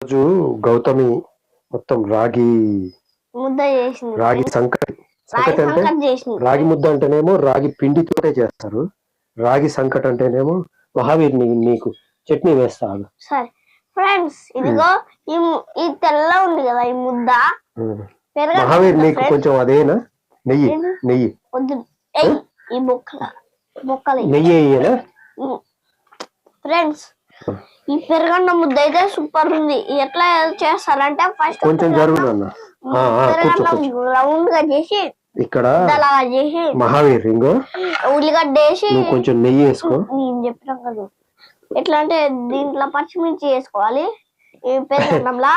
రోజు గౌతమి మొత్తం రాగి ముద్ద చేసింది. రాగి సంకటి సంకటి అంటే రాగి ముద్ద అంటేనేమో రాగి పిండితోటే చేస్తారు. రాగి సంకట అంటేనేమో మహావీర్ నీ- నీకు చట్నీ వేస్తాను సరే ఫ్రెండ్స్ ఇదిగో ఈ తెల్ల ఉంది కదా ఈ ముద్ద. మహావీర్ నీకు కొంచెం అదేనా? నెయ్యి? నెయ్యి. వద్దు. ఈ బొక్కల బొక్కలు నెయ్యి ఫ్రెండ్స్ ఈ పెరగన్న ముద్ద అయితే సూపర్ ఉంది ఎట్లా చేస్తారంటే ఫస్ట్ కొంచెం జరుగు నాన్న. ఆ, ఆ, కూర్చో కూర్చో రౌండ్గా చేసి ఇక్కడ మహావీర్ ఇంగో ఉల్లిగడ్డ వేసి కొంచెం నెయ్యి వేసుకో. నేను చెప్పినా కదా. ఎట్లా అంటే దీంట్లో పచ్చిమిర్చి వేసుకోవాలి. ఈ పెరుగన్నంలా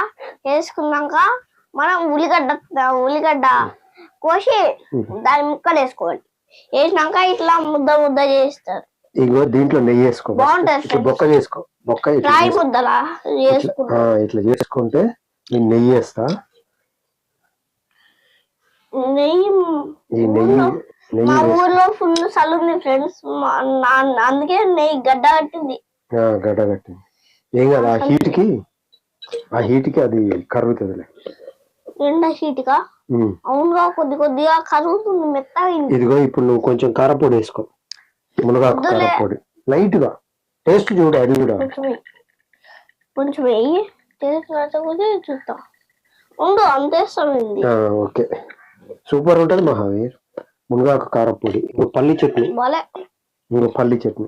వేసుకున్నాక మనం ఉల్లిగడ్డ ఉల్లిగడ్డ కోసి దాని ముక్కలు వేసుకోవాలి. వేసినాక ఇట్లా ముద్ద ముద్ద చేస్తారు. ఇంగో దీంట్లో నెయ్యి వేసుకో. బాగుంటది బొక్క చేసుకో. బొక్క ఇట్లా చేసుకుంటాం. ఇట్లా చేసుకుంటే నేను నెయ్యి వేస్తా. నెయ్యి ఈ నెయ్యి మా ఊర్లో ఫుల్ చలి ఉంది ఫ్రెండ్స్. అందుకే నెయ్యి గడ్డ కట్టింది. ఆ, గడ్డ కట్టింది. ఏం కాదు ఆ హీట్కి ఆ హీట్కి అది కరుగుతుందిలే. ఎండ షీట్గా ఉమ్. అవునుగా కొద్ది కొద్దిగా కరుగుతుంది మెత్తగా. ఇదిగో ఇప్పుడు నువ్వు కొంచెం కారపొడి వేసుకో. మునగాకు. కారపొడి. లైట్గా టేస్ట్ చూడు అది కూడా. కొంచెం వెయ్యి. కొంచెం వెయ్యి టేస్ట్ నచ్చకపోతే చూద్దాం. ఉండు అంతేస్తామండి ఆ, ఓకే. సూపర్ ఉంటది మహావీర్. మునగాకు కారపొడి ఇంకో పల్లి చట్నీ. భలే ఇంకో పల్లి చట్నీ.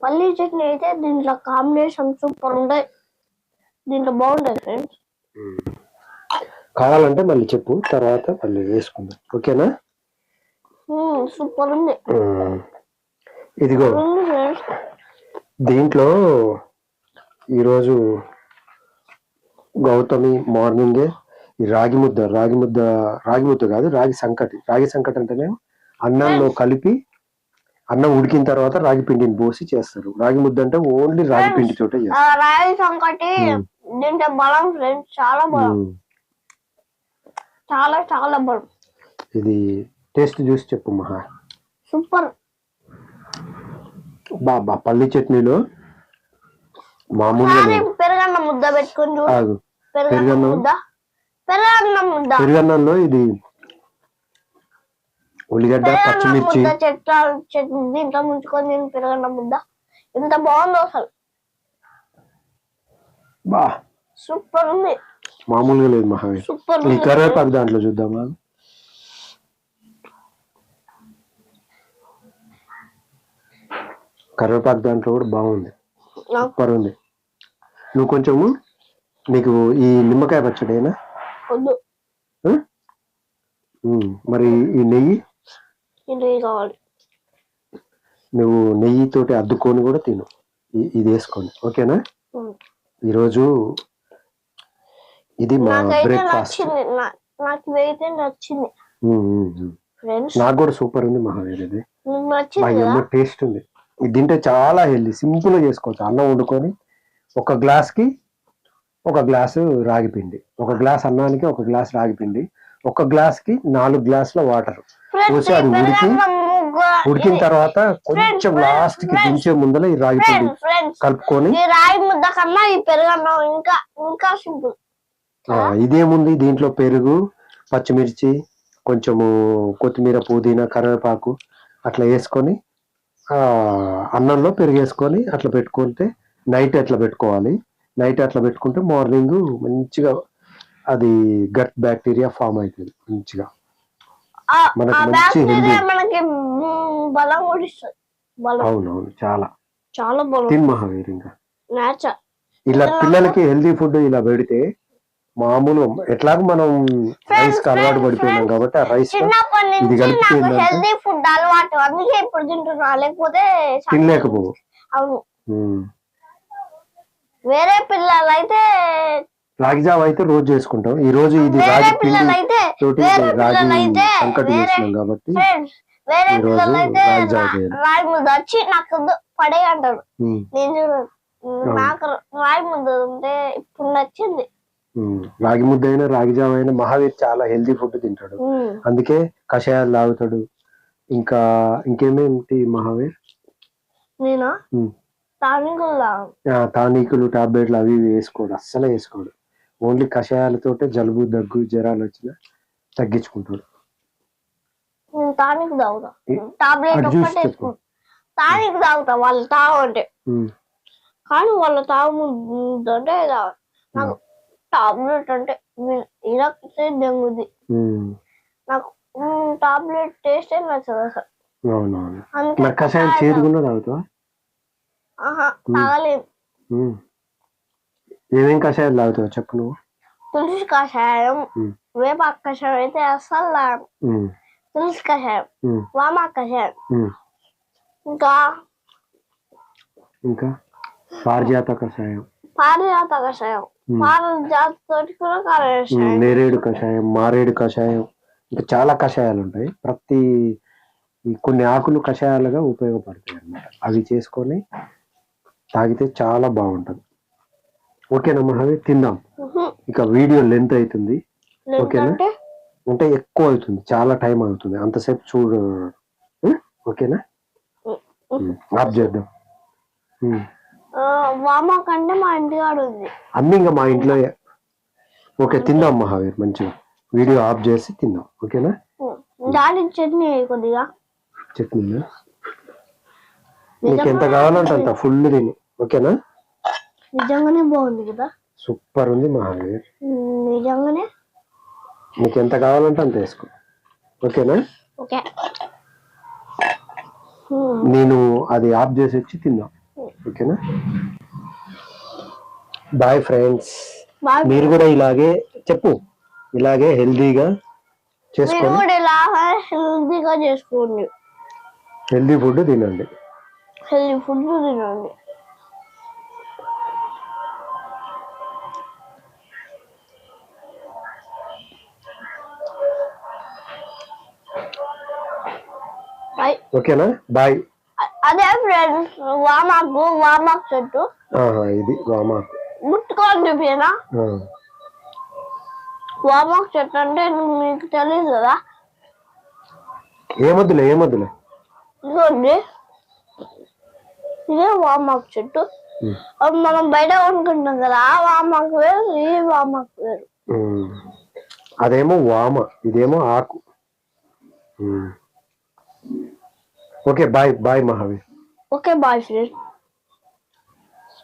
పల్లీ చట్నీ అయితే దీంట్లో కాంబినేషన్ సూపర్ ఉంటాయి. దీంట్లో బాగుంటాయి ఫ్రెండ్స్. కావాలంటే మళ్ళీ చెప్పు తర్వాత మళ్ళీ వేసుకుందాం. ఓకేనా? సూపర్ ఉంది. ఇదిగో. దీంట్లో ఈరోజు గౌతమి మార్నింగే ఈ రాగి ముద్ద రాగి ముద్ద రాగి ముద్ద కాదు రాగి సంకటి రాగి సంకటి అంటేనే అన్నంలో కలిపి అన్నం ఉడికిన తర్వాత రాగి పిండిని పోసి చేస్తారు. రాగి ముద్ద అంటే ఓన్లీ రాగి ఆ చేస్తారు. రాయి సంకటి దీంట్లో బలం ఫ్రెండ్స్ చాలా బలం. ఉమ్. చాలా చాలా బలం. ఇది టేస్ట్ చూసి చెప్పు మహా. సూపర్. బాబా పల్లి చట్నీలో మామూలుగా. పెరగన్న ముద్ద పెట్టుకొని పెరగన్న పెరుగన్నం? ముద్ద. పెరగన్న ముద్ద. పెరుగన్నంలో ఇది ఉల్లిగడ్డ పచ్చిమిర్చి. చెట్ల చెట్టు దీంట్లో ముంచుకొని నేను పెరగన్న ముద్ద. ఎంత బాగుందో అసలు. బా. సూపర్ ఉంది. మామూలుగా లేదు మహావీర్. సూపర్ ఈ కరివేపాకు దాంట్లో చూద్దామా? కరివేపాకు దాంట్లో కూడా బాగుంది. సూపర్ ఉంది. నువ్వు కొంచెము నీకు ఈ నిమ్మకాయ పచ్చడేనా మరి ఈ నెయ్యి? కావాలి. నువ్వు నెయ్యితోటి అద్దుకొని కూడా తిను. ఇది వేసుకొని. ఓకేనా. ఈరోజు ఇది మా బ్రేక్ఫాస్ట్. నాకు నచ్చింది. నాకు కూడా సూపర్ ఉంది మహావీర్ ఇది. టేస్ట్ ఉంది. తింటే చాలా హెల్దీ. సింపుల్గా చేసుకోవచ్చు. అన్నం వండుకొని ఒక గ్లాస్కి ఒక గ్లాసు రాగి పిండి. ఒక గ్లాస్ అన్నానికి ఒక గ్లాస్ రాగి పిండి. ఒక గ్లాస్కి నాలుగు గ్లాసుల వాటర్. పోసి అది ఉడికి ఉడికిన తర్వాత కొంచెం లాస్ట్కి దించే ముందర ఈ రాగి పిండి కలుపుకొని ముద్ద కన్నా ఈ ఇంకా ఇంకా సింపుల్. ఆ, ఇదేముంది దీంట్లో పెరుగు పచ్చిమిర్చి కొంచెము కొత్తిమీర పుదీనా కరివేపాకు అట్లా వేసుకొని అన్నంలో పెరుగు వేసుకొని అట్లా పెట్టుకుంటే నైట్ అట్లా పెట్టుకోవాలి. నైట్ అట్లా పెట్టుకుంటే మార్నింగ్ మంచిగా అది గట్ బ్యాక్టీరియా ఫామ్ అవుతుంది మంచిగా. మనకు మంచి. మనకి బలం బలం. అవునవును చాలా. చాలా బలం. తిన్ మహావీర్ ఇంకా. ఇలా పిల్లలకి హెల్దీ ఫుడ్ ఇలా పెడితే మామూలు ఎట్లాగో మనం రైస్కి అలవాటు పడిపోయినాం కాబట్టి ఆ రైస్ ఇది కలిపి నాకు ఏంటంటే- హెల్దీ ఫుడ్ అలవాటు. అందుకే ఇప్పుడు తింటున్నా. లేకపోతే తినలేకపోవు. అవును. వేరే పిల్లలు అయితే రాగి జావ అయితే రోజు చేసుకుంటాం. ఈ రోజు ఇది వేరే రాగి పిండి పిల్లలు అయితే తోటి వేరే రాగి సంకటి చేసినాం కాబట్టి వేరే రోజు రాగి జావ ముద్ద వచ్చి నాకు పడే అంటాడు. నేను చూడను. నాకు రాయి ముద్ద ఉంటే ఇప్పుడు నచ్చింది. రాగి ముద్ద అయినా రాగి జావ అయినా మహావీర్ చాలా హెల్తీ ఫుడ్ తింటాడు. అందుకే కషాయాలు తాగుతాడు. ఇంకా ఇంకేమేమిటి మహావీర్? నేనా. టానికులు టాబ్లెట్లు అవి ఇవి వేసుకోడు. అస్సలే వేసుకోడు. ఓన్లీ కషాయాలతోటే జలుబు దగ్గు జ్వరాలు వచ్చినా తగ్గించుకుంటాడు. టానిక్ తాగుతా. టాబ్లెట్ ఒక్కటే టానిక్ తాగుతా వాళ్ళు తాగంటే కానీ వాళ్ళ తాగ. నాకు టాబ్లెట్ అంటే ఇరక్తే దెంగుది. నాకు టాబ్లెట్ టేస్ట్ నచ్చదు అసలు. అవునవును. తాగుతావా? ఆహా తాగలేదు. ఏమేం కషాయాలు తాగుతావు చెప్పు నువ్వు? తులసి కషాయం వేపాకు కషాయం అయితే అస్సలు తాగను. తులసి కషాయం వామాకు కషాయం. ఇంకా ఇంకా? పారిజాత కషాయం. పారిజాత కషాయం. నేరేడు కషాయం మారేడు కషాయం ఇంకా చాలా కషాయాలు ఉంటాయి. ప్రతి కొన్ని ఆకులు కషాయాలుగా ఉపయోగపడతాయి అన్నమాట. అవి చేసుకొని తాగితే చాలా బాగుంటుంది. ఓకేనా మహావి తిందాం. ఇక వీడియో లెంత్ అవుతుంది. ఓకేనా? అంటే? ఎక్కువ అవుతుంది. చాలా టైం అవుతుంది. అంతసేపు చూడు? ఓకేనా? ఆఫ్ చేద్దాం. మా ఇంటికాడ ఉంది. అన్ని ఇంకా మా ఇంట్లో ఓకే తిందాం మహావీర్ మంచిగా. వీడియో ఆఫ్ చేసి తిందాం ఓకేనా? దాని చట్నీ కొద్దిగా. చట్నీ నీకు ఎంత కావాలంటే అంత ఫుల్ తిని ఓకేనా? నిజంగానే బాగుంది కదా? సూపర్ ఉంది మహావీర్. నిజంగానే. నీకు ఎంత కావాలంటే అంత వేసుకో ఓకేనా? ఓకే. నేను అది ఆఫ్ చేసి వచ్చి తిందాం. ఓకేనా? బాయ్ ఫ్రెండ్స్ మీరు కూడా ఇలాగే చెప్పు. ఇలాగే హెల్దీగా మీరు చేసుకొని కూడా ఇలా హెల్తీగా చేసుకోండి. హెల్దీ ఫుడ్ తినండి. హెల్తీ ఫుడ్ తినండి. ఓకేనా? బాయ్ ఫ్రెండ్స్ వామాకు వామాకు చెట్టు ఇది వామాకు ముట్టుకోండి పేనా వామాకు చెట్టు అంటే మీకు తెలియదు కదా? ఏమొద్దులే ఏమొద్దులే ఇదిగోండి. ఇదే వామాకు చెట్టు. మనం బయట కొనుక్కుంటాం కదా ఆ వామాకు వేరు ఈ వామాకు వేరు. అదేమో వామ ఇదేమో ఆకు. Okay bye bye Mahavir. Okay bye friends